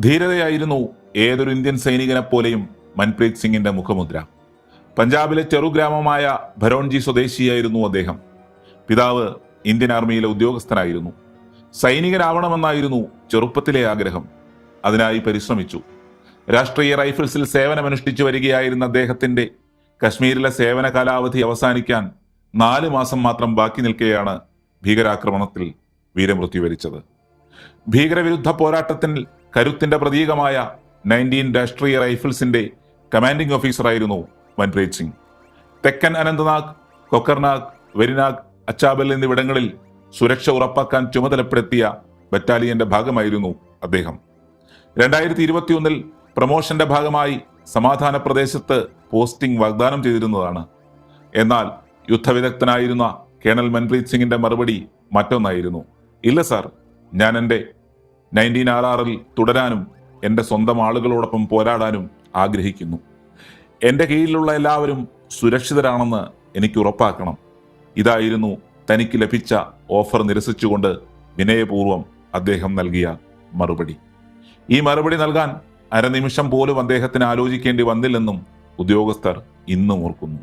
ധീരതയായിരുന്നു ഏതൊരു ഇന്ത്യൻ സൈനികനെ പോലെയും മൻപ്രീത് സിംഗിന്റെ മുഖമുദ്ര. പഞ്ചാബിലെ ചെറുഗ്രാമമായ ഭരോൺജി സ്വദേശിയായിരുന്നു അദ്ദേഹം. പിതാവ് ഇന്ത്യൻ ആർമിയിലെ ഉദ്യോഗസ്ഥനായിരുന്നു. സൈനികനാവണമെന്നായിരുന്നു ചെറുപ്പത്തിലെ ആഗ്രഹം. അതിനായി പരിശ്രമിച്ചു. രാഷ്ട്രീയ റൈഫിൾസിൽ സേവനമനുഷ്ഠിച്ചു വരികയായിരുന്ന അദ്ദേഹത്തിന്റെ കശ്മീരിലെ സേവന കാലാവധി അവസാനിക്കാൻ നാല് മാസം മാത്രം ബാക്കി നിൽക്കെയാണ് ഭീകരാക്രമണത്തിൽ വീരമൃത്യു വരിച്ചത്. ഭീകരവിരുദ്ധ പോരാട്ടത്തിൽ കരുത്തിന്റെ പ്രതീകമായ നയന്റീൻ രാഷ്ട്രീയ റൈഫിൾസിന്റെ കമാൻഡിംഗ് ഓഫീസറായിരുന്നു മൻപ്രീത് സിംഗ്. തെക്കൻ അനന്തനാഗ് കൊക്കർനാഗ് വെരിനാഗ് അച്ചാബൽ എന്നിവിടങ്ങളിൽ സുരക്ഷ ഉറപ്പാക്കാൻ ചുമതലപ്പെടുത്തിയ ബറ്റാലിയന്റെ ഭാഗമായിരുന്നു അദ്ദേഹം. രണ്ടായിരത്തി ഇരുപത്തിയൊന്നിൽ പ്രമോഷന്റെ ഭാഗമായി സമാധാന പ്രദേശത്ത് പോസ്റ്റിംഗ് വാഗ്ദാനം ചെയ്തിരുന്നതാണ്. എന്നാൽ യുദ്ധവിദഗ്ധനായിരുന്ന കേണൽ മൻപ്രീത് സിംഗിന്റെ മറുപടി മറ്റൊന്നായിരുന്നു. ഇല്ല സാർ ഞാൻ എന്റെ നയന്റീൻ ആർ ആറിൽ തുടരാനും എന്റെ സ്വന്തം ആളുകളോടൊപ്പം പോരാടാനും ആഗ്രഹിക്കുന്നു. എന്റെ കീഴിലുള്ള എല്ലാവരും സുരക്ഷിതരാണെന്ന് എനിക്ക് ഉറപ്പാക്കണം. ഇതായിരുന്നു തനിക്ക് ലഭിച്ച ഓഫർ നിരസിച്ചുകൊണ്ട് വിനയപൂർവം അദ്ദേഹം നൽകിയ മറുപടി. ഈ മറുപടി നൽകാൻ അരനിമിഷം പോലും അദ്ദേഹത്തിന് ആലോചിക്കേണ്ടി വന്നില്ലെന്നും ഉദ്യോഗസ്ഥർ ഇന്നും ഓർക്കുന്നു.